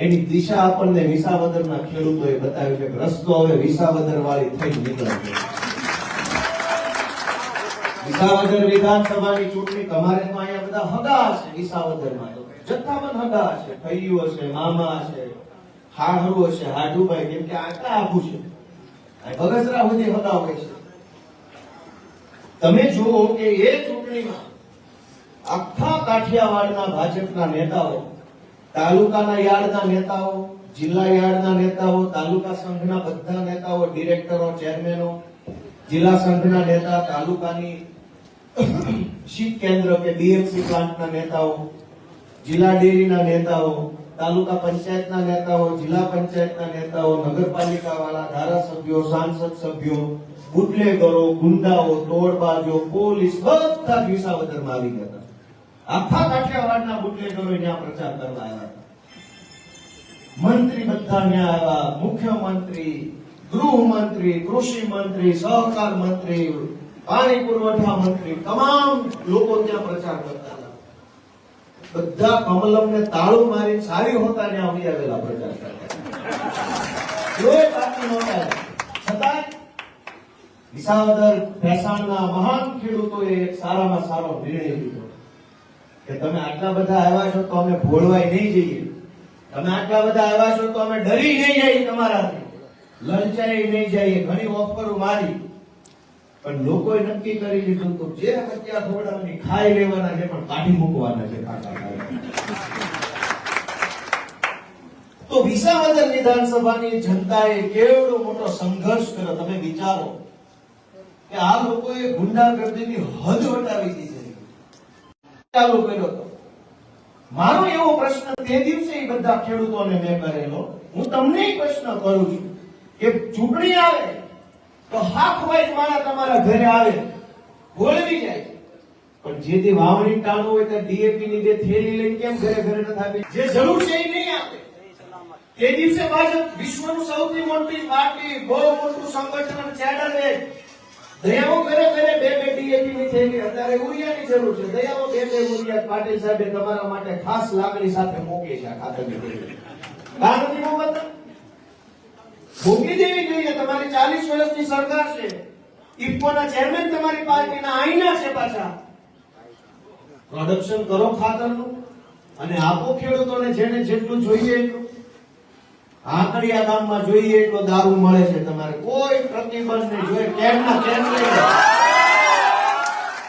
એની દિશા આપણને વિસાવદરના ખેડૂતોએ બતાવ્યું છે કે રસ્તો હવે વિસાવદર વાળી થઈ નીકળે છે. વિસાવદર વિધાનસભાની ચૂંટણી તમારે તો અહીંયા બધા હગા છે વિસાવદરમાં જથ્થાબંધ હગા છે ફઈઓ છે, મામા છે હાહરુ છે, હાડુભાઈ કેમ કે આટલા આખું છે? બગસરા સુધી હગા હોય છે. તમે જુઓ કે એ ચૂંટણીમાં આખા કાઠિયાવાડના ભાજપના નેતાઓ તાલુકાના યાર્ડના નેતાઓ, જિલ્લા યાર્ડના નેતાઓ, તાલુકા સંઘના બધા નેતાઓ, ડિરેક્ટરો, ચેરમેનો, જિલ્લા સંઘના નેતા, તાલુકાની શીત કેન્દ્ર કે ડીએમસી પ્લાન્ટના નેતાઓ, જિલ્લા ડેરીના નેતાઓ, તાલુકા પંચાયતના નેતાઓ, જિલ્લા પંચાયતના નેતાઓ નગરપાલિકા વાળા ધારાસભ્યો, સાંસદ સભ્યો, બુટલેગરો, ગુંડાઓ, તોડબાજો, પોલીસ, બધા જ વિસાવદરમાં આવી ગયા હતા. આખા કાઠિયાવાડના બુટલેગરો ત્યાં પ્રચાર કરવા આવ્યા હતા. મંત્રી બધા ત્યાં આવ્યા. મુખ્યમંત્રી, ગૃહમંત્રી, કૃષિ મંત્રી, સહકાર મંત્રી, પાણી પુરવઠા મંત્રી, તમામ લોકો ત્યાં પ્રચાર કરતા હતા. બધા કમલમને તાળું મારી સારી હોતા ત્યાં આવી આવેલા પ્રચાર કરતા છતાં વિસાવદર ભેસાણના મહાન ખેડૂતોએ સારામાં સારો નિર્ણય લીધો. કે તમે આટલા બધા આવ્યા છો તો અમે ભોળવાય નહીં જઈએ. તમે આટલા બધા આવ્યા છો તો અમે ડરી નહીં જઈએ તમારાથી. લલચાઈ નહીં જઈએ. ઘણી ઓફરો મારી. પણ લોકોએ નક્કી કરી લીધું તો જે અત્યાર થોડાની ખાઈ લેવાના છે પણ કાઢી મૂકવાના છે કાકા. તો વિસાવદર વિધાનસભાની જનતાએ કેવડો મોટો સંઘર્ષ કર્યો? તમે વિચારો કે આ લોકોએ ગુંડાગર્દીની હદ વટાવી દીધી. ચાલુ કર્યો હતો મારો એવો પ્રશ્ન તે દિવસે બધા ખેડૂતોને મેં કરેલો. હું તમને પ્રશ્ન કરું છું કે ચૂંટણી આવે તો હાફ વાઈટ માણા તમારા ઘરે આવે. બોલવી જાય. પણ જે તે વાવણી ટાણું હોય ત્યાં ડીએપી ની જે થેલી લઈને કેમ ઘરે ઘરે નથી આપી જે જરૂર છે એ નહીં આપે. તે દિવસે ભાજપ વિશ્વનું સૌથી મોટી પાર્ટી, બહુ મોટું સંગઠન છે દયાઓ ઘરે કરે તમારી ચાલીસ વર્ષની સરકાર છે. ઇફકોના ચેરમેન તમારી પાર્ટીના આઈના છે પાછા. પ્રોડક્શન કરો ખાતરનું અને આપો ખેડૂતોને જેને જેટલું જોઈએ એટલું. આંકડિયા ગામમાં જોઈએ એટલો દારૂ મળે છે તમારે. કોઈ પ્રતિબંધ નહીં. જોઈએ કેમના કેમ નહીં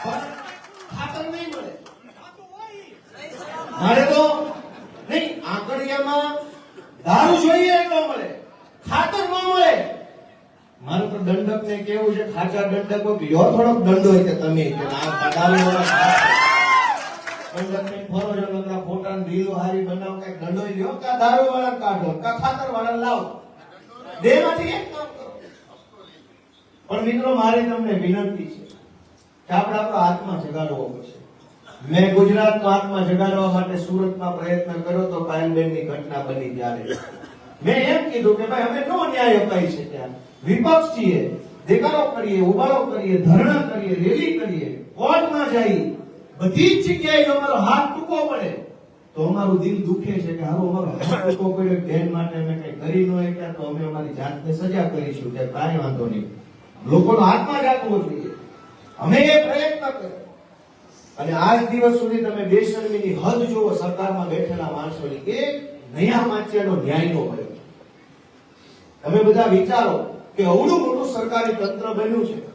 પણ ખાતર નહીં મળે મારે તો નહીં આંકડિયામાં દારૂ જોઈએ ન મળે, ખાતર ન મળે. મારું તો દંડક ને કેવું છે, ખાચા દંડક યો થોડોક દંડો કે તમે ફોટા ને હારી બનાવ કંઈક દંડો લ્યો કા દારૂ વાળા કા ખાતર વાળા લાવો. પણ મિત્રો, મારી તમને વિનંતી છે કે આપણે આપણો આત્મા જગાડવો પડશે. મેં ગુજરાતનો આત્મા જગાડવા માટે સુરતમાં પ્રયત્ન કર્યો તો પાયલબેનની ઘટના બની ત્યારે. મેં એમ કીધું કે ભાઈ, અમે નો ન્યાય અપાય છે ત્યાં? વિપક્ષ છીએ દેખાડો કરીએ, ઉભારો કરીએ, ધરણા કરીએ, રેલી કરીએ, કોર્ટમાં જઈએ. બધી જગ્યાએ અમારો હાથ ટૂંકો પડે. તો અમારું દિલ દુખે છે કે હારો અમારો હાથ ટૂંકો પડ્યો, બેન માટે અમે કઈ કરી ન શક્યા તો અમે અમારી જાતને સજા કરીશું. કે કાંઈ વાંધો નહીં. લોકોનો હાથમાં જાગવો જોઈએ. અમે એ પ્રયત્ન કર્યો. અને આજ દિવસ સુધી તમે બેશરમીની હદ જુઓ, સરકારમાં બેઠેલા માણસોની એક નયા માચ્યાનો ન્યાય નો મળ્યો. તમે બધા વિચારો કે અવડું મોટું સરકારી તંત્ર બન્યું છે.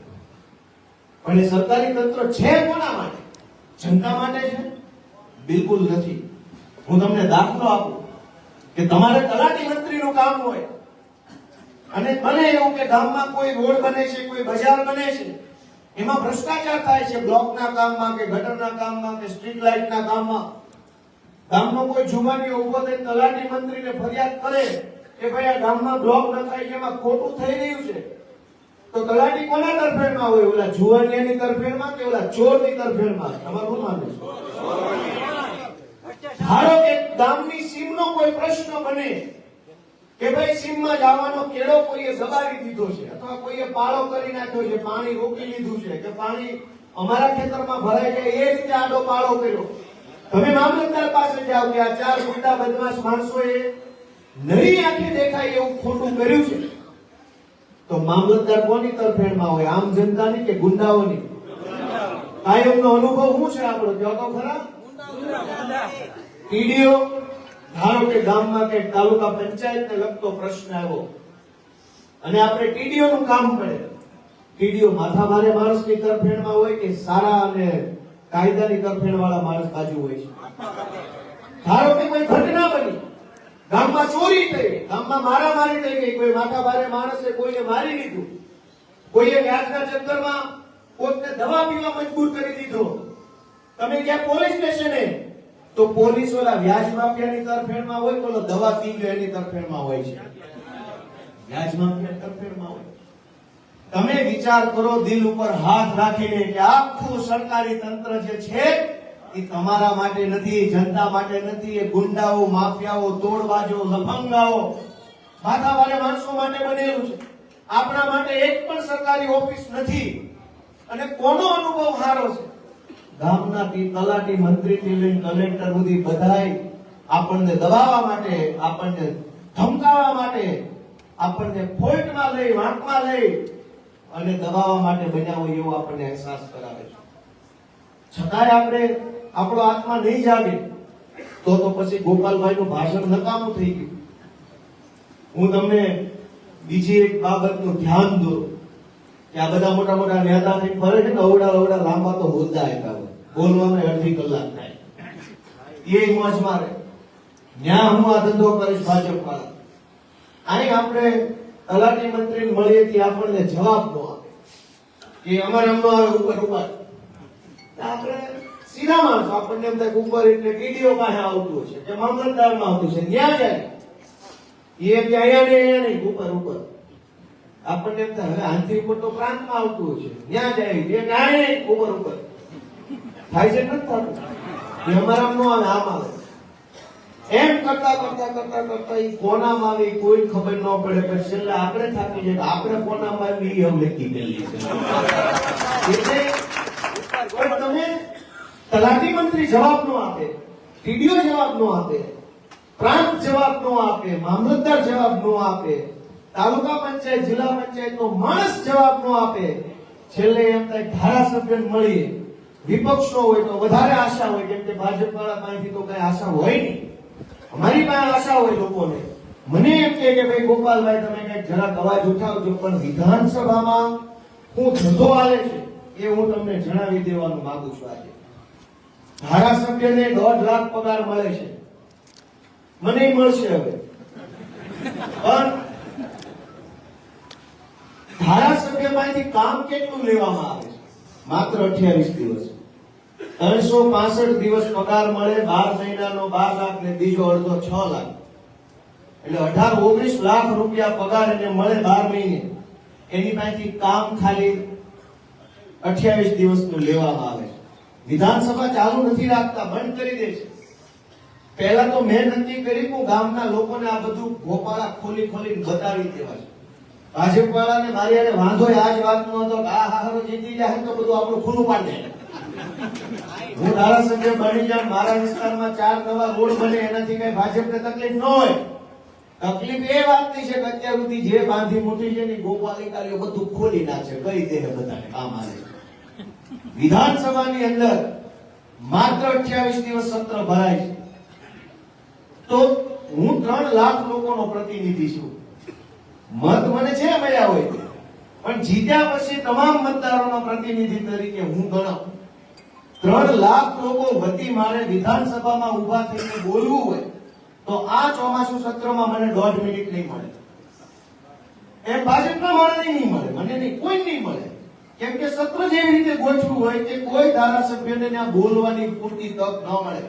પણ એ સરકારી તંત્ર છે કોના માટે? જનતા માટે છે? બિલકુલ નથી. હું તમને દાખલો આપું કે તમારે તલાટી મંત્રીનું કામ હોય. અને બને એવું કે ગામમાં કોઈ રોડ બને છે, કોઈ બજાર બને છે એમાં ભ્રષ્ટાચાર થાય છે બ્લોકના કામમાં કે ગટરના કામમાં કે સ્ટ્રીટ લાઇટના કામમાં. ગામનો કોઈ જુમાની ઊભો થઈ તલાટી મંત્રીને ફરિયાદ કરે કે ભાઈ આ ગામમાં બ્લોક નખાય છે, એમાં ખોટું થઈ રહ્યું છે. તો તલાટી કોના તરફેણમાં હોય? ઓલા જુવાનિયાની તરફેણમાં કે ઓલા ચોરની તરફેણમાં? તમારું માનવું ધારો કે ગામની સીમનો કોઈ પ્રશ્ન બને કે ભાઈ સીમમાં જવાનો કેળો કોઈએ દબાવી દીધો છે અથવા કોઈએ પાળો કરી નાખ્યો છે પાણી રોકી લીધું છે કે પાણી અમારા ખેતરમાં ભરાય છે એ રીતે આડો પાળો કર્યો. તમે મામલતદાર પાસે જાઓ કે આ ચાર ગુંડા બદમાશ માણસોએ નરી આંખે દેખાય એવું ખોટું કર્યું છે. તો મામલતદાર કોની તરફેણમાં હોય? આમ જનતાની કે ગુંડાઓની? કાયમનો અનુભવ શું છે આપણો? કયો તો ખરા. ટીડીઓ ધારો કે ગામમાં કે તાલુકા પંચાયતને લગતો પ્રશ્ન આવ્યો અને આપણે ટીડીઓ નું કામ પડે ટીડીઓ માથા ભારે માણસની તરફેણમાં હોય કે સારા અને કાયદાની તરફેણ વાળા માણસ બાજુ હોય છે. ધારો કે કોઈ ઘટના બની, ગામમાં ચોરી થઈ, ગામમાં મારામારી થઈ ગઈ, કોઈ માથા ભારે માણસે કોઈને મારી દીધું કોઈએ વ્યાજના ચક્કરમાં કોઈને દવા પીવા મજબૂર કરી દીધો. તમે ક્યાં પોલીસ સ્ટેશને તો પોલીસ ઓલા વ્યાજ માફિયાની તરફેણમાં હોય તો દવા પી ગયો એની તરફેણમાં હોય છે. વ્યાજ માફિયા તરફેણમાં હોય. તમે વિચાર કરો, દિલ ઉપર હાથ રાખીને કે આખું સરકારી તંત્ર જે છે, એ તમારા માટે નથી, જનતા માટે નથી, એ ગુંડાઓ, માફિયાઓ, તોડવાજો, લફંગાઓ માથાવાળા માણસો માટે બનેલું છે. આપણા માટે એક પણ સરકારી ઓફિસ નથી. અને કોનો અનુભવ સારો છે? ગામના તી- તલાટી મંત્રીથી લઈને કલેક્ટર સુધી બધાય આપણને દબાવવા માટે, આપણને ધમકાવવા માટે, આપણને ફોલ્ટમાં લઈ, વાંકમાં લઈ અને દબાવવા માટે બન્યા હોય એવો આપણને અહેસાસ કરાવે છે. છતાંય આપણે આપણો આત્મા નહીં જાગે, તો તો પછી ગોપાલભાઈ નું ભાષણ નકામું થઈ ગયું. હું તમને બીજી એક બાબતનું ધ્યાન દો કે આ બધા મોટા મોટા નેતા ફરે છે ને અવડા અવડા લાંબા તો હોદ્દા આપ્યા હોય બોલવામાં અડધી કલાક થાય. એ મોજ મારે. ન્યા હું આ ધંધો કરીશ ભાજપ વાળા અહીં આપણે તલાટી મંત્રી મળીએ તે આપણને જવાબ નો આપે. કે અમારે આવે ઉપર ઉપર આપણે સીધા માણસો, આપણને એમ થાય ઉપર એટલે ટીડીઓ પાસે આવતું છે કે મામલતદારમાં આવતું છે ન્યા જાય. એ કે અહીંયા ને અહીંયા નહીં, ઉપર ઉપર. આપણને એમ થાય, હવે હાથી ઉપર તો પ્રાંતમાં આવતું છે ન્યા જાય. એ ના નહીં ઉપર ઉપર. થાય છે નથી થતું? એ અમારા નો આવે, આમ આવે. એમ કરતા કરતા કરતા કરતા એ કોનામાં આવી કોઈ ખબર ન પડે કે છેલ્લે આપણે થાકી જાય આપણે કોનામાં આવી એ લેખી ગયેલી છે એટલે તમે તલાટી મંત્રી જવાબ નો આપે ટીડીઓ જવાબ નો આપે, પ્રાંત જવાબ નો આપે, મામલતદાર જવાબ નો આપે, તાલુકા પંચાયત, જિલ્લા પંચાયત નો માણસ જવાબ નો આપે. છેલ્લે એમ થાય ધારાસભ્ય મળીએ. વિપક્ષ નો હોય તો વધારે આશા હોય કેમ કે ભાજપ વાળા પાસેથી તો કઈ આશા હોય નહીં. અમારી પાસે આશા હોય લોકોને. મને એમ કહે કે ભાઈ ગોપાલભાઈ, તમે કંઈક જરાક અવાજ ઉઠાવજો, પણ વિધાનસભામાં હું ધંધો હાલે છે એ હું તમને જણાવી દેવાનું માંગુ છું આજે. ધારાસભ્યને દોઢ લાખ પગાર મળે છે. મને મળશે હવે. પણ ધારાસભ્ય પાસેથી કામ કેટલું લેવામાં આવે છે? માત્ર અઠ્યાવીસ દિવસ. ત્રણસો પાસઠ દિવસ પગાર મળે, બાર મહિનાનો બાર લાખ ને બીજો અડધો છ લાખ. એટલે અઢાર ઓગણીસ લાખ રૂપિયા પગાર એને મળે બાર મહિને. એની પાસેથી કામ ખાલી અઠ્યાવીસ દિવસનું લેવામાં આવે વિધાનસભા ચાલુ નથી રાખતા, બંધ કરી દે છે. પહેલા તો મેં નક્કી કરી હું ગામના લોકોને આ બધું ગોપાળા ખોલી ખોલીને બતાવી દેવા છે. ભાજપ વાળાને મારી વાંધો આ જ વાતનો હતો કે આ હારો જીતી જાય તો બધું આપણું ખુલ્લું પાડી દે. હું ધારાસભ્ય બની જાઉં, મારા વિસ્તારમાં ચાર નવા રોડ બને, એનાથી કઈ ભાજપને તકલીફ ન હોય. તકલીફ એ વાતની છે કે અત્યાર સુધી જે બાંધી મૂકી છે ને ગોપાલિકારીઓ બધું ખોલી નાખે, કરી દે બધાને, કામ આવે વિધાનસભાની અંદર માત્ર અઠ્યાવીસ દિવસ સત્ર ભરાય છે. તો હું ત્રણ લાખ લોકોનો પ્રતિનિધિ છું. મત મને છે મળ્યા હોય. પણ જીત્યા પછી તમામ મતદારોના પ્રતિનિધિ તરીકે હું ગણાવ. ત્રણ લાખ લોકો વતી મારે વિધાનસભામાં ઊભા થઈને બોલવું હોય, તો આ ચોમાસુ સત્રમાં મને દોઢ મિનિટ નહીં મળે. એમ ભાજપના માણસને નહીં મળે, મને નહીં, કોઈ નહીં મળે. કેમ કે સત્ર જેવી રીતે ગોઠવું હોય કે કોઈ ધારાસભ્યને ત્યાં બોલવાની પૂરતી તક ન મળે.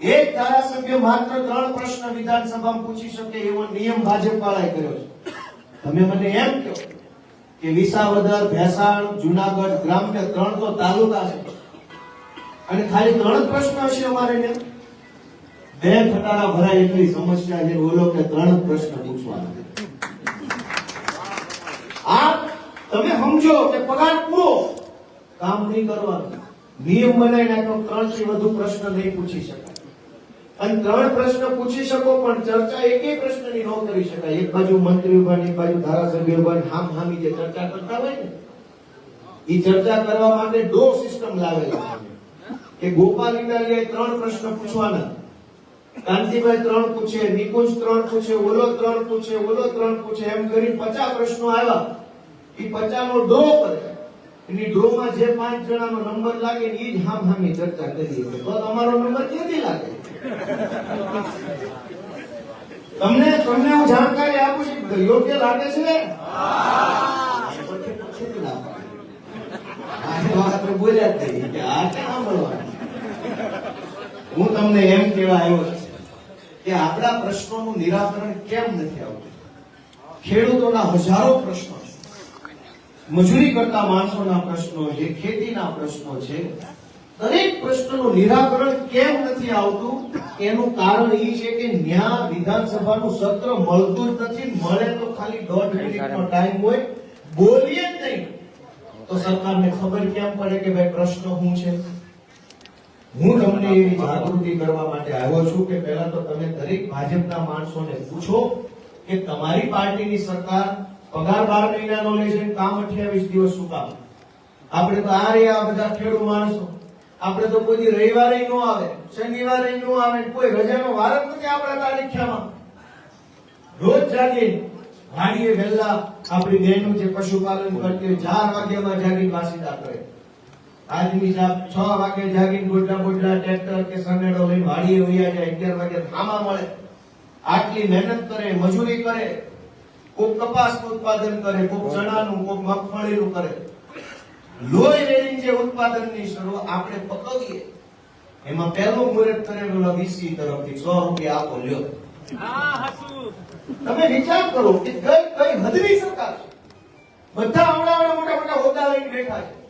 એક ધારાસભ્ય માત્ર ત્રણ પ્રશ્ન વિધાનસભામાં પૂછી શકે એવો નિયમ ભાજપ વાળાએ કર્યો છે. તમે મને એમ કહો કે વિસાવદર, ભેસાણ, જુનાગઢ ગ્રામ્ય ત્રણ તો તાલુકા છે. અને ખાલી ત્રણ પ્રશ્ન હશે અમારે બે ખટારા ભરાય એટલી સમસ્યા છે, બોલો કે ત્રણ પ્રશ્ન પૂછવાના આ તમે સમજો કે પગાર પૂરો કામ નહીં કરવાનું. નિયમ બનાવી નાખ્યો ત્રણથી વધુ પ્રશ્ન નહીં પૂછી શકાય. અને ત્રણ પ્રશ્ન પૂછી શકો, પણ ચર્ચા એકેય પ્રશ્નની ન કરી શકાય. એક બાજુ મંત્રી ઉભાની એક બાજુ ધારાસભ્ય ઉભાની હામ હામી જે ચર્ચા કરતા હોય ને એ ચર્ચા કરવા માટે ડો સિસ્ટમ લાવેલા છે કે ગોપાલ ઇટાલિયાએ ત્રણ પ્રશ્ન પૂછવાના. કાંતિભાઈ ત્રણ પૂછે, નિકુંજ ત્રણ પૂછે, ઓલો ત્રણ પૂછે, ઓલો ત્રણ પૂછે, એમ કરી પચાસ પ્રશ્નો આવ્યા. એ પચાસ નો ડો કરે. એની માં જે પાંચ જણાનો નંબર લાગે એ જ હામ હામી ચર્ચા કરી તો તમારો નંબર ક્યાંથી લાગે? તમને તમને હું જાણકારી આપું છું યોગ્ય લાગે છે ના? બોલ્યા જ નહીં આ ક્યાં સાંભળવાનું? હું તમને એમ કહેવા આવ્યો છું કે આપણા પ્રશ્નોનું નિરાકરણ કેમ નથી આવતું? ખેડૂતોના હજારો પ્રશ્નો મજૂરી કરતા માણસોના પ્રશ્નો છે ખેતીના પ્રશ્નો છે. દરેક પ્રશ્નનું નિરાકરણ કેમ નથી આવતું? એનું કારણ એ છે કે ન્યા વિધાનસભાનું સત્ર મળતું જ નથી મળે તો ખાલી દોઢ મિનિટનો ટાઈમ હોય બોલીએ જ નહીં. તો સરકારને ખબર કેમ પડે કે ભાઈ પ્રશ્ન શું છે? હું તમને એવી જાગૃતિ કરવા માટે આવ્યો છું કે પહેલા તો તમે દરેક ભાજપના માણસોને પૂછો કે તમારી પાર્ટીની સરકાર પગાર બાર મહિનાનો લે છે, કામ અઠ્યાવીસ દિવસ શું કામ? આપણે તો આ રહ્યા બધા ખેડૂત માણસો. આપણે તો કોઈ રવિવારે ન આવે, શનિવારે ન આવે, કોઈ રજાનો વાર જ નથી આપણા તારીખ્યામાં. રોજ જાગી વાણીએ વહેલા આપણી બહેનો જે પશુપાલન કરતી હોય, ચાર વાગ્યામાં જાગી વાસીદા કરે આજની સાહેબ છ વાગે જાગીને ગોડલા ગોડલા ટ્રેક્ટર કે સનેડો લઈને વાડીએ વયા જાય અગિયાર વાગે થામા મળે. આટલી મહેનત કરે મજૂરી કરે કોક કપાસનું ઉત્પાદન કરે કોક ચણાનું કોક મગફળીનું કરે. લોહી રેડીને જે ઉત્પાદનની શરૂઆત આપણે પકવીએ. એમાં પહેલો મુહૂર્ત કરેલો વીસી તરફથી સો રૂપિયા આપો લ્યો. તમે વિચાર કરો કે કઈ કઈ હદની સરકાર છે? બધા આવડા મોટા મોટા હોદ્દા લઈને બેઠા છે.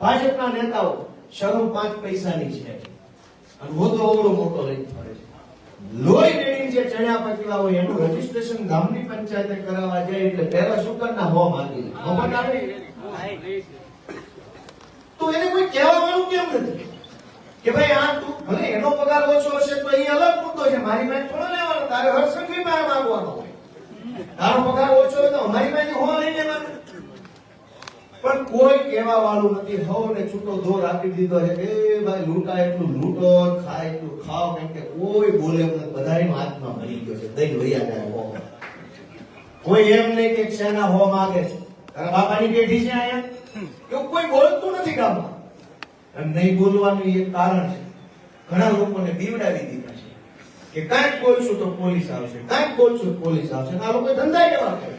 ભાજપના નેતાઓ શરમ પાંચ પૈસાની છે. અને હોદ્દો અવળો મોટો લઈને ફરે છે. લોહી રેડીને જે ચણ્યા પકડા હોય એનું રજીસ્ટ્રેશન ગામની પંચાયતે કરાવવા જાય એટલે પહેલા શુકરના હો માંગી ખબર ના તો એને કોઈ કહેવાનું કેમ નથી? કે ભાઈ આ તું ભલે એનો પગાર ઓછો હશે તો એ અલગ મુદ્દો છે. મારી પાસે થોડો લેવાનો. તારે હરસંઘવી પાસે માંગવાનો હોય. તારો પગાર ઓછો હોય તો અમારી પાસે હો લઈ લેવાનો પણ કોઈ કહેવા વાળું નથી. હવને છૂટો દોર આપી દીધો છે. એ ભાઈ લૂંટા એટલું લૂંટો, ખાય એટલું ખાવ કેમ કે કોઈ બોલે નથી બધાની હાથમાં મળી ગયો છે. દઈ વૈયા ગયા હો. કોઈ એમ નહીં કે શેના હો માગે છે. તારા બાપાની પેઢી છે અહીંયા? એવું કોઈ બોલતું નથી ગામમાં. અને નહીં બોલવાનું એક કારણ છે. ઘણા લોકોને બીવડાવી દીધા છે. કે કાંઈક બોલશું તો પોલીસ આવશે, કાંઈક બોલશું પોલીસ આવશે. આ લોકો ધંધા કેવા કરે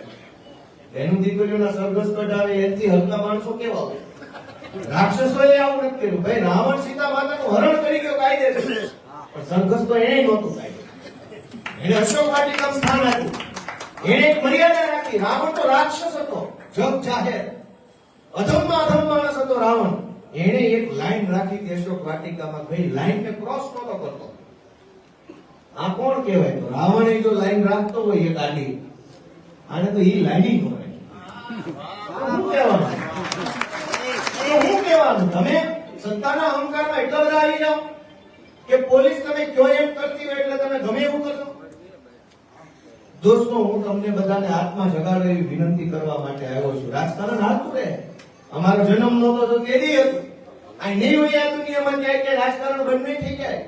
એનું દીકરીઓના સરઘસ કઢાવે એથી હલકા માણસો કેવા હોય? રાક્ષસોએ આવું નથી કર્યું. ભાઈ, રાવણ સીતા માતાનું હરણ કરી ગયો કાયદે પણ સરઘસ તો એને નહોતું કાયદે એને અશોક વાટિકામાં સ્થાન આપ્યું. એને એક મર્યાદા રાખી. રાવણ તો રાક્ષસ હતો, જગ જાહેર. અધમમાં અધમ માણસ હતો રાવણ. એને એક લાઈન રાખી કે અશોક વાટિકામાં ભાઈ લાઈન ને ક્રોસ નહોતો કરતો. આ કોણ કહેવાય? તો રાવણે જો લાઈન રાખતો હોય એક આડી આને તો એ લાઈનિંગ હોય. તો પોલીસ તમે કયો એમ કરતી હોય એટલે તમે ગમે એવું કરશો. દોસ્તો, હું તમને બધાને હાથમાં જગાડે એવી વિનંતી કરવા માટે આવ્યો છું. રાજકારણ હાલતું રહે. અમારો જન્મ નહોતો તો કેદી હતું. આ નહીં હોય આ દુનિયામાં ક્યાંય ક્યાંય રાજકારણ બંને થઈ જાય.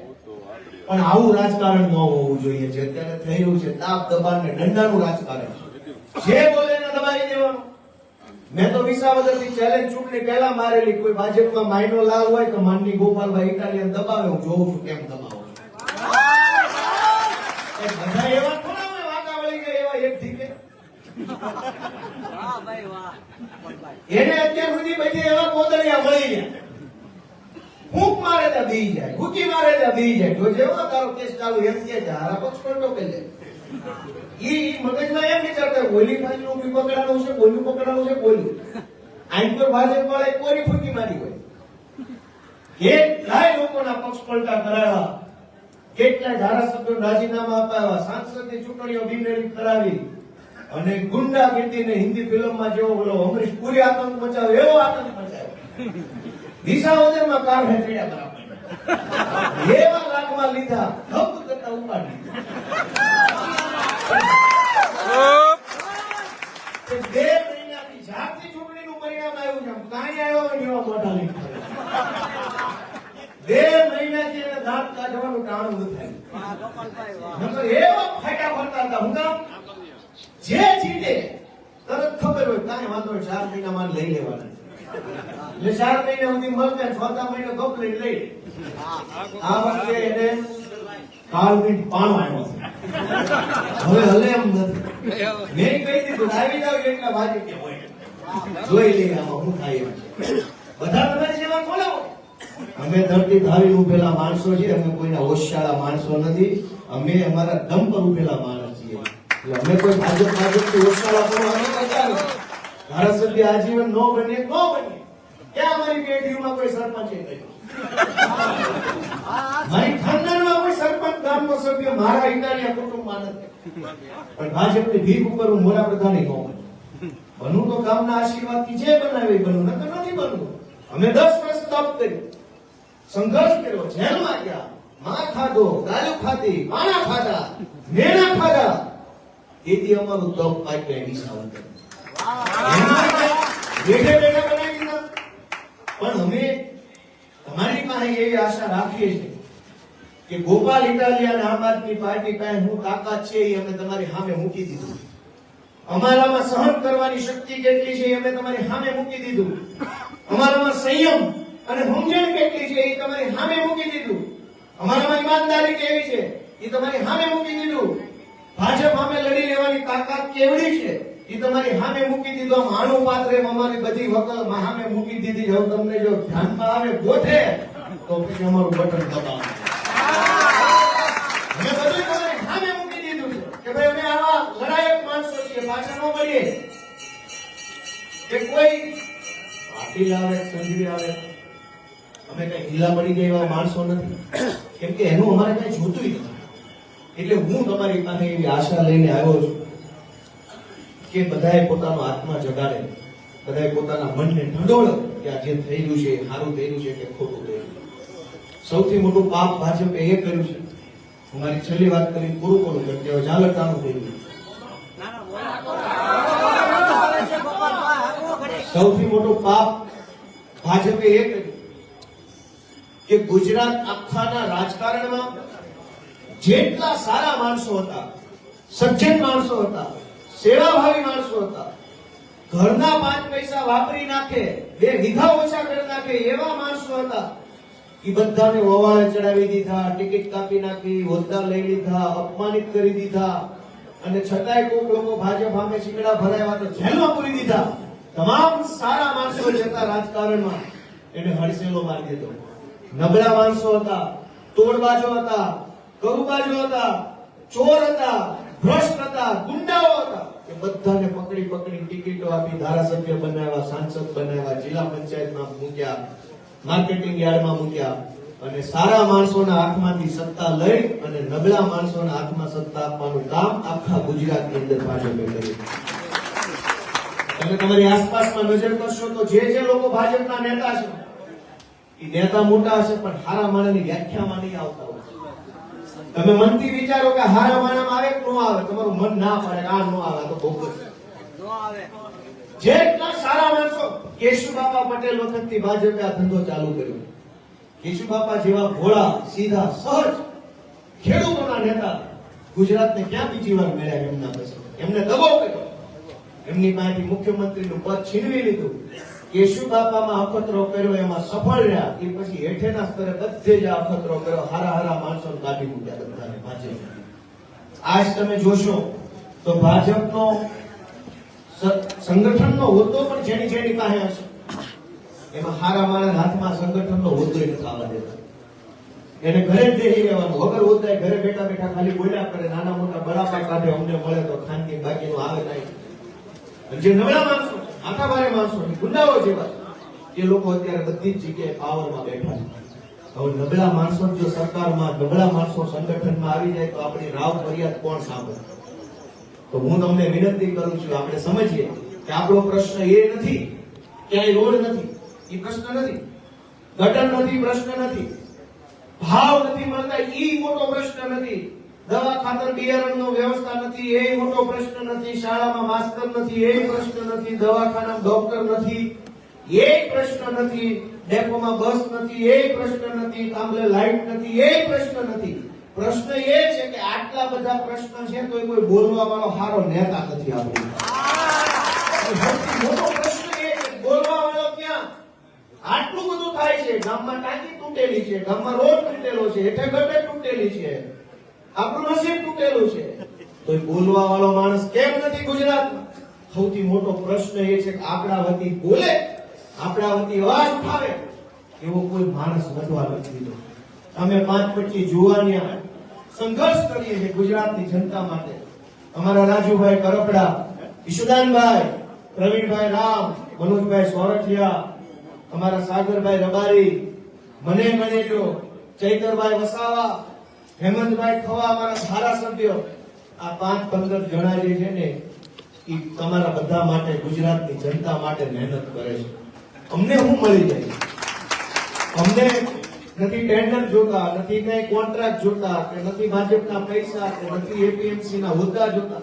પણ આવું રાજકારણ ન હોવું જોઈએ. જે અત્યારે થઈ રહ્યું છે, તાપ દબાણ ને દંડાનું રાજકારણ જે બોલે દબાવી દેવાનું. મેં તો વિસાવદરથી ચેલેન્જ ચૂંટણી પહેલા મારેલી. કોઈ ભાજપમાં માઇનો લાલ હોય તો માનની ગોપાલભાઈ ઇટાલિયન દબાવે હું જોઉં છું કેમ દબાવો. બધા એવા થોડા હોય વાંકા વળી ગયા એવા એક ધીકે એને અત્યાર સુધી બધી એવા કોતરિયા મળી ગયા. ફૂંક મારે ત્યાં બી જાય ઘૂંટી મારે ત્યાં બી જાય. જો જેવો તારો કેસ ચાલુ એમ કે હારા પક્ષ લે ઈ મગજમાં એમ ચૂંટણીઓ કરાવી. અને ગુંડા ને હિન્દી ફિલ્મમાં જેવો બોલો અમરીશ પુરી આતંક મચાવ્યો, એવો આતંક મચાવ્યો. દિશા કાર હેઠળ્યા લીધા હક કરતા ઉપાડી તે બે મહિનાથી જાતની ચૂંટણીનું પરિણામ આવ્યું છે કાંઈ આવ્યો હોય એવા મોઢા લીધા બે મહિનાથી એને દાંત કાઢવાનું ટાણું ન થાય નકર એવા ફાટા ફરતા હતા હું કામ જે જીતે તરત ખબર હોય કાંઈ વાંધો નહીં, ચાર મહિનામાં લઈ લેવાના એટલે ચાર મહિના સુધી મળશે ચોથા મહિને લઈને લઈ આ વખતે એને કાળવીટ પાણો આવ્યો હવે હલે એમ નથી. મેં કહી દીધું આવી જાવ એટલે ભાજી કે હોય. જોઈ લઈએ આમાં હું થાય બધા તમારી સેવા ખોલાવો. અમે ધરતી ધાવી ઉભેલા માણસો છીએ, અમે કોઈના હોશિયાળા માણસો નથી. અમે અમારા દમ પર ઉભેલા માણસ છીએ. એટલે અમે કોઈ ભાજપ ભાજપથી હોશિયાળા પણ અમે કરતા ધારાસભ્ય આજીવન નો બને નો બને. ક્યાં અમારી પેઢીમાં કોઈ સરપંચે મારી ખાનદાનમાં કોઈ સરપંચ ગામનો સભ્ય મારા ઇટાલિયા કુટુંબમાં નથી. પણ ભાજપની ભીખ ઉપર હું મોરા પ્રધાની ન બનું. બનવું તો ગામના આશીર્વાદથી જે બનાવે એ બનવું નકર નથી બનવું અમે દસ વર્ષ તપ કર્યું સંઘર્ષ કર્યો જેલમાં ગયા માં ખાધો ગાયો ખાધી પાણા ખાધા મેણા ખાધા. એથી અમારું તપ પાક્યા નિશાવંત બેઠે બેઠે બનાવી દીધા પણ અમે તમારી પાસે એવી આશા રાખીએ છીએ કે ગોપાલ ઇટાલિયા અને આમ આદમી પાર્ટી પાસે હું તાકાત છે એ અમે તમારી સામે મૂકી દીધું. અમારામાં સહન કરવાની શક્તિ કેટલી છે એ અમે તમારી સામે મૂકી દીધું. અમારામાં સંયમ અને સમજણ કેટલી છે એ તમારી સામે મૂકી દીધું. અમારામાં ઈમાનદારી કેવી છે એ તમારી સામે મૂકી દીધું. ભાજપ સામે લડી લેવાની તાકાત કેવડી છે? એ તમારી સામે મૂકી દીધો, આમ આણું પાત્રે અમારી બધી વકલ સામે મૂકી દીધી જો તમને જો ધ્યાનમાં આવે, ગોઠે, તો પછી અમારું બટન દબાવો. કોઈ ઢીલા પડી ગયા એવા માણસો નથી. કેમ એનું અમારે કઈ જોતું નથી. એટલે હું તમારી પાસે એવી આશા લઈને આવ્યો છું. કે બધાએ પોતાનો આત્મા જગાડે, બધાએ પોતાના મનને ઢંઢોળે કે આ જે થયેલું છે સારું થયેલું છે કે ખોટું થયેલું સૌથી મોટું પાપ ભાજપે એ કર્યું છે. હું મારી છેલ્લી વાત કરી કરું, કેમ કે હવે થયેલું સૌથી મોટું પાપ ભાજપે એ કર્યું કે ગુજરાત આખાના રાજકારણમાં જેટલા સારા માણસો હતા, સજ્જન માણસો હતા સેવાભાવી માણસો હતા. ઘરના પાંચ પૈસા વાપરી નાખે, બે વિધા ઓછા કરી નાખે એવા માણસો હતા. એ બધાને વવાળે ચડાવી દીધા, ટિકિટ કાપી નાખી, હોદ્દા લઈ લીધા, અપમાનિત કરી દીધા. અને છતાંય કોઈક લોકો ભાજપ સામે શીંગડા ભરાયા તો જેલમાં પૂરી દીધા. તમામ સારા માણસો જતા રાજકારણમાં. એને હડસેલો મારી દીધો. નબળા માણસો હતા, તોડબાજો હતા, કરુબાજો હતા, ચોર હતા. ભ્રષ્ટ હતા ગુંડાઓ હતા એ બધાને પકડી પકડી ટિકિટો આપી ધારાસભ્ય બનાવ્યા, સાંસદ બનાવ્યા, જિલ્લા પંચાયતમાં મૂક્યા, માર્કેટિંગ યાર્ડમાં મૂક્યા. અને સારા માણસોના હાથમાંથી સત્તા લઈ અને નબળા માણસોના હાથમાં સત્તા આપવાનું કામ આખા ગુજરાતની અંદર ભાજપે કર્યું. તમે તમારી આસપાસમાં નજર કરશો તો જે જે લોકો ભાજપના નેતા છે, એ નેતા મોટા હશે, પણ સારા માણસની વ્યાખ્યામાં નહીં આવતા હોય. તમે મનથી વિચારો કે હારા માણામાં આવે કે ન આવે, તમારું મન ના પડે આ ન આવે તો છે. જેટલા સારા માણસો કેશુબાપા પટેલ વખતથી ભાજપે આ ધંધો ચાલુ કર્યો. કેશુબાપા જેવા ભોળા, સીધા, સહજ ખેડૂતોના નેતા ગુજરાતને ક્યાં બીજી વાર મળ્યા એમના પછી? એમને દબો કર્યો. એમની પાસેથી મુખ્યમંત્રીનું પદ છીનવી લીધું. કેશુબાપામાં અખતરો કર્યો, એમાં સફળ રહ્યા. એ પછી હેઠેના સ્તરે બધે જ અખતરો કર્યો. હારા હારા માણસો કાઢી મૂક્યા બધાને, ભાજપ. આજ તમે જોશો, તો ભાજપનો સંગઠનનો હોદ્દો પણ જેની જેની પાસે હશે. એમાં હારા માણસ હાથમાં સંગઠનનો હોદ્દો નથી આવવા દેતા. એને ઘરે જ દેહી રહેવાનું. વગર હોદ્દા ઘરે બેઠા બેઠા ખાલી બોલ્યા કરે, નાના મોટા બળાપા કાઢે, અમને મળે તો ખાનગી બાકીનું આવે નહીં જે નબળા માણસો માથાભારે માણસો ગુંડાઓ જેવા એ લોકો અત્યારે બધી જ જગ્યાએ પાવરમાં બેઠા છે. હવે નબળા માણસો જો સરકારમાં, નબળા માણસો સંગઠનમાં આવી જાય તો આપણી રાવ ફરિયાદ કોણ સાંભળે? તો હું તમને વિનંતી કરું છું, આપણે સમજીએ કે આપણો પ્રશ્ન એ નથી, ક્યાંય રોડ નથી, એ પ્રશ્ન નથી, ગટર નથી, પ્રશ્ન નથી, ભાવ નથી મળતા એ મોટો પ્રશ્ન નથી. દવા ખાતર બિયારણનો વ્યવસ્થા નથી, એ મોટો પ્રશ્ન નથી, શાળામાં માસ્તર નથી, એ પ્રશ્ન નથી, દવાખાનામાં ડોક્ટર નથી, એ પ્રશ્ન નથી, ડેપોમાં બસ નથી, એ પ્રશ્ન નથી, કામલે લાઈટ નથી, એ પ્રશ્ન નથી. પ્રશ્ન એ છે કે આટલા બધા પ્રશ્ન છે તો કોઈ બોલવા વાળો સારો નેતા નથી આપણો મોટો પ્રશ્ન એ છે બોલવા વાળો ક્યાં? આટલું બધું થાય છે, ગામમાં ટાંકી તૂટેલી છે, ગામમાં રોડ તૂટેલો છે, હેઠે ગટર તૂટેલી છે. આપણું નસીબ તૂટેલું છે. તો બોલવા વાળો માણસ કેમ નથી ગુજરાતમાં? સૌથી મોટો પ્રશ્ન એ છે કે આપણા વતી બોલે, આપણા વતી અવાજ ઉઠાવે એવો કોઈ માણસ વધવા નથી દીધો. અમે પાંચ પચીસ જુવાનિયા સંઘર્ષ કરીએ છીએ ગુજરાતની જનતા માટે. અમારા રાજુભાઈ કરપડા, ઈશુદાનભાઈ, પ્રવીણભાઈ રામ, મનોજભાઈ સોરઠિયા, અમારા સાગરભાઈ રબારી, મને ગણેજો ચૈતરભાઈ વસાવા હેમંતભાઈ ખવા અમારા ધારાસભ્યો આ પાંચ, પંદર જણા જે છે ને એ તમારા બધા માટે, ગુજરાતની જનતા માટે મહેનત કરે છે. અમને શું મળી જાય? અમને નથી ટેન્ડર જોતા, નથી કઈ કોન્ટ્રાક્ટ જોતા, કે નથી ભાજપના પૈસા, કે નથી એપીએમસી ના હોદ્દા જોતા.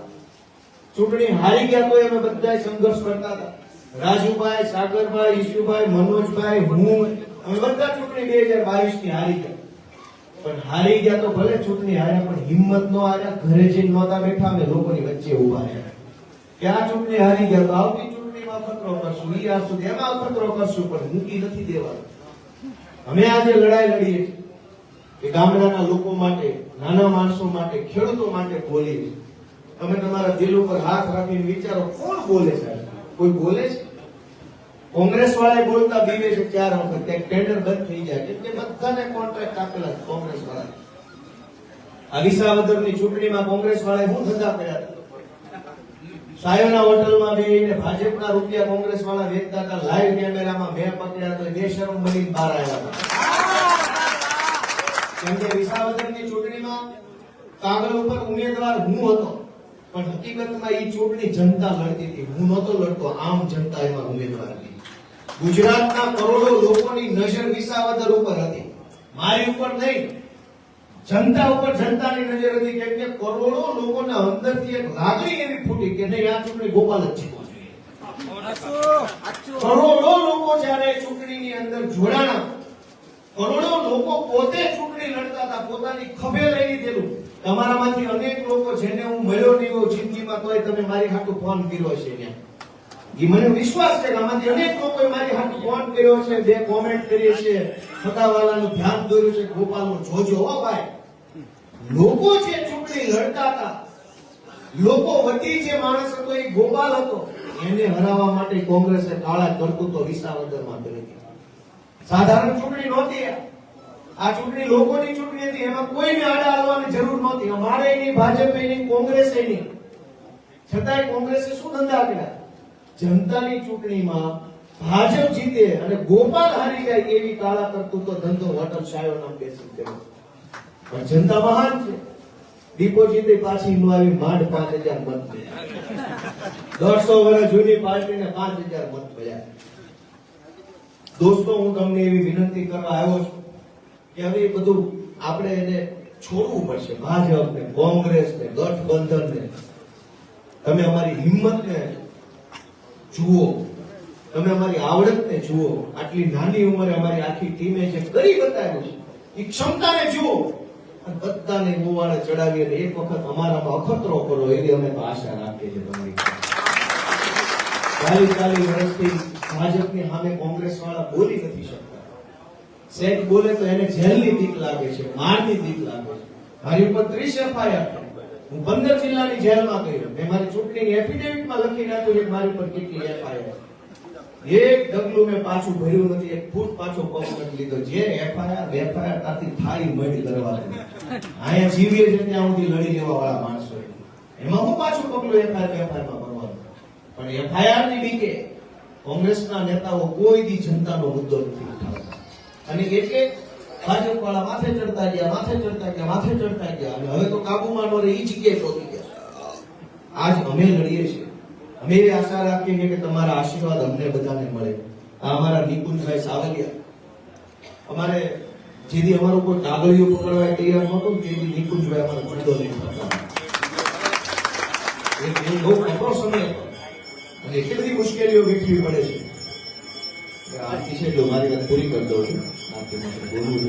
ચૂંટણી હારી ગયા તો અમે બધા સંઘર્ષ કરતા હતા. રાજુભાઈ, સાગરભાઈ, ઈશુભાઈ, મનોજભાઈ, હું, અમે બધા ચૂંટણી બે હજાર બાવીસની હારી ગયા. પણ હારી ગયા તો ભલે ચૂંટણી હાર્યા પણ હિંમત નો હાર્યા ઘરે જઈને નહોતા બેઠા, અમે લોકોની વચ્ચે ઊભા રહ્યા. કે ચૂંટણી હારી ગયા? તો આવતી ચૂંટણીમાં અખતરો કરશું, ઈ આ એમાં અખતરો કરશું, પણ મૂકી નથી દેવાનું અમે આજે લડાઈ લડીએ કે ગામડાના લોકો માટે, નાના માણસો માટે, ખેડૂતો માટે બોલીએ તમે તમારા દિલ ઉપર હાથ રાખીને વિચારો, કોણ બોલે છે? કોઈ બોલે છે? કોંગ્રેસ વાળા બોલતા બીવે છે ચાર વખત ટેન્ડર બંધ થઈ જાય એટલે બધાને કોન્ટ્રાક્ટ આપેલા કોંગ્રેસ વાળા આ વિસાવદરની ચૂંટણીમાં કોંગ્રેસ વાળાએ શું ધંધા કર્યા સાયોના હોટલમાં બેહીને ભાજપના રૂપિયા કોંગ્રેસ વાળા વેચતા હતા, લાઈવ કેમેરામાં મેં પકડ્યા તો બેશરમ બનીને બહાર આવ્યા હતા. કેમ કે વિસાવદરની ચૂંટણીમાં કાગળ ઉપર ઉમેદવાર હું હતો, પણ હકીકતમાં એ ચૂંટણી જનતા લડતી હતી. હું નહોતો લડતો, આમ જનતા એમાં ઉમેદવાર હતી. ગુજરાતના કરોડો લોકોની નજર વિસાવદર ઉપર હતી. મારી ઉપર નહીં, જનતા ઉપર જનતાની નજર હતી કેમ કે કરોડો લોકોના અંદરથી એક લાગણી એવી ફૂટી કે નહીં, આ ચૂંટણી ગોપાલ જ જીતવો જોઈએ. કરોડો લોકો જ્યારે ચૂંટણીની અંદર જોડાણા, કરોડો લોકો પોતે ચૂંટણી લડતા હતા, પોતાની ખભે લઈ લીધેલું. તમારામાંથી અનેક લોકો જેને હું મળ્યો નહીં હોઉં જિંદગીમાં તોય તમે મારી હાટું ફોન કર્યો છે ત્યાં મને વિશ્વાસ છે કે આમાંથી અનેક લોકોએ મારી હાથ ફોન કર્યો છે, બે કોમેન્ટ કરી છે. સદાવાલાનું ધ્યાન દોર્યું છે ગોપાલનું જોજો, હો ભાઈ. લોકો જે ચૂંટણી લડતા હતા, લોકો વતી જે માણસ હતો, એ ગોપાલ હતો, એને હરાવવા માટે કોંગ્રેસે કાળા કરતૂતો વિસાવદરમાં કરી સાધારણ ચૂંટણી નહોતી. આ. ચૂંટણી લોકોની ચૂંટણી હતી, એમાં કોઈને આડા આવવાની જરૂર નહોતી. અમારે નહીં ભાજપે નહીં કોંગ્રેસે નહીં છતાંય કોંગ્રેસે શું ધંધા કર્યા? જનતાની ચૂંટણીમાં ભાજપ જીતે અને ગોપાલ હારી જાય એવી કાળા કરતૂતો ધંધો હોટલ શાયો નામ બેસી ગયો. પણ જનતા મહાન છે. ડિપોઝિટ પાછી નો માંડ પાંચ હજાર મત મળ્યા દોઢસો વર્ષ જૂની પાર્ટીને પાંચ હજાર મત મળ્યા દોસ્તો, હું તમને એવી વિનંતી કરવા આવ્યો છું કે હવે એ બધું આપણે એને છોડવું પડશે. ભાજપ ને કોંગ્રેસ ને ગઠબંધન ને તમે અમારી હિંમત ને જુઓ. તમે અમારી આવડતને જુઓ. આટલી નાની ઉંમરે અમારી આખી ટીમે જે કરી બતાવ્યું છે, એ ક્ષમતાને જુઓ. અને બધાને ગોવાળે ચડાવી અને એક વખત અમારામાં અખતરો કરો એવી અમે તો આશા રાખીએ છીએ તમારી ચાલીસ ચાલીસ વર્ષથી ભાજપની સામે કોંગ્રેસ વાળા બોલી નથી શકતા. સેટ બોલે તો એને જેલની બીક લાગે છે, મારની બીક લાગે છે. મારી ઉપર ત્રીસ એફઆઈઆર હું પંદર જિલ્લાની જેલમાં ગયો. મેં મારી ચૂંટણીની એફિડેવિટમાં લખી નાખ્યું છે મારી પર કેટલી એફઆઈઆર એક ડગલું મેં પાછું ભર્યું નથી, એક ફૂટ પાછો પગ નથી લીધો. જે એફઆઈઆર એફઆઈઆર તાથી થાળી મળી કરવાની અહીંયા જીવીએ છે ત્યાં સુધી લડી લેવા વાળા માણસો એમાં હું પાછું પગલું એફઆઈઆરમાં ભરવાનું? પણ એફઆઈઆરની બીકે કોંગ્રેસના નેતાઓ કોઈ દી જનતાનો મુદ્દો નથી અને એટલે ભાજપ વાળા માથે ચડતા ગયા, માથે ચડતા ગયા, માથે ચડતા ગયા. અને હવે તો કાબુમાં નો ઈ જગ્યાએ પહોંચી ગયા. આજ અમે લડીએ છીએ. અમે આશા રાખીએ છીએ કે તમારા આશીર્વાદ અમને બધાને મળે. આ અમારા નિકુંજભાઈ સાવલિયા. અમારે જેથી અમારો કોઈ કાગળિયો પકડવા તૈયાર નહોતો, તેથી નિકુંજભાઈ અમારો ઝંડો નહીં એ એ બહુ કઠોર સમય હતો. અને બધી મુશ્કેલીઓ વેઠવી પડે છે. આરતી છે જો મારી વાત પૂરી કરી દઉં છું. આરતી માટે બોલવું.